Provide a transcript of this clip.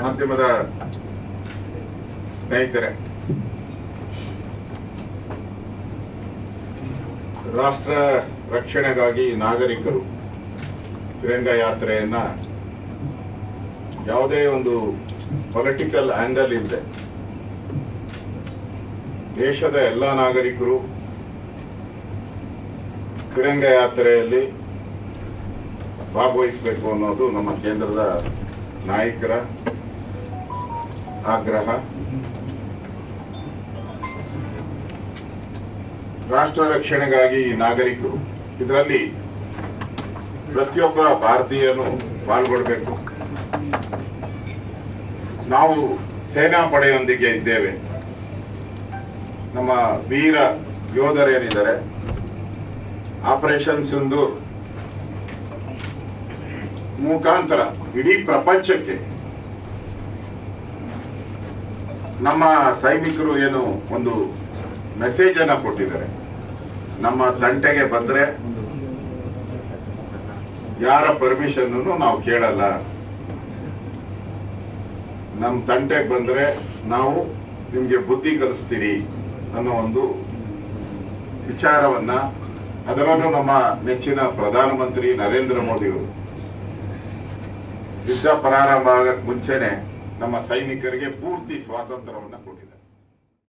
ಮಾಧ್ಯಮದ ಸ್ನೇಹಿತರೆ, ರಾಷ್ಟ್ರ ರಕ್ಷಣೆಗಾಗಿ ನಾಗರಿಕರು ತಿರಂಗ ಯಾತ್ರೆಯನ್ನ ಯಾವುದೇ ಒಂದು ಪೊಲಿಟಿಕಲ್ ಆಂಗಲ್ ಇಲ್ಲದೆ ದೇಶದ ಎಲ್ಲ ನಾಗರಿಕರು ತಿರಂಗ ಯಾತ್ರೆಯಲ್ಲಿ ಭಾಗವಹಿಸಬೇಕು ಅನ್ನೋದು ನಮ್ಮ ಕೇಂದ್ರದ ನಾಯಕರ ಆಗ್ರಹ. ರಾಷ್ಟ್ರ ರಕ್ಷಣೆಗಾಗಿ ನಾಗರಿಕರು, ಇದರಲ್ಲಿ ಪ್ರತಿಯೊಬ್ಬ ಭಾರತೀಯನು ಪಾಲ್ಗೊಳ್ಬೇಕು. ನಾವು ಸೇನಾ ಪಡೆಯೊಂದಿಗೆ ಇದ್ದೇವೆ. ನಮ್ಮ ವೀರ ಯೋಧರೇನಿದ್ದಾರೆ, ಆಪರೇಷನ್ ಸಿಂಧೂರ್. ಮುಖಾಂತರ ಇಡೀ ಪ್ರಪಂಚಕ್ಕೆ ನಮ್ಮ ಸೈನಿಕರು ಏನು ಒಂದು ಮೆಸೇಜ್ ಅನ್ನ ಕೊಟ್ಟಿದ್ದಾರೆ. ನಮ್ಮ ತಂಟೆಗೆ ಬಂದ್ರೆ ಯಾರ ಪರ್ಮಿಷನ್ ನಾವು ಕೇಳಲ್ಲ. ನಮ್ಮ ತಂಟೆಗೆ ಬಂದ್ರೆ ನಾವು ನಿಮ್ಗೆ ಬುದ್ಧಿ ಕಲಿಸ್ತೀರಿ ಅನ್ನೋ ಒಂದು ವಿಚಾರವನ್ನ ಅದರಲ್ಲೂ ನಮ್ಮ ನೆಚ್ಚಿನ ಪ್ರಧಾನಮಂತ್ರಿ ನರೇಂದ್ರ ಮೋದಿಯವರು. ಯುದ್ಧ ಪ್ರಾರಂಭ ಆಗಕ್ಕೆ ಮುಂಚೆನೆ ನಮ್ಮ ಸೈನಿಕರಿಗೆ ಪೂರ್ತಿ ಸ್ವಾತಂತ್ರ್ಯವನ್ನು ಕೊಟ್ಟಿದ್ದಾರೆ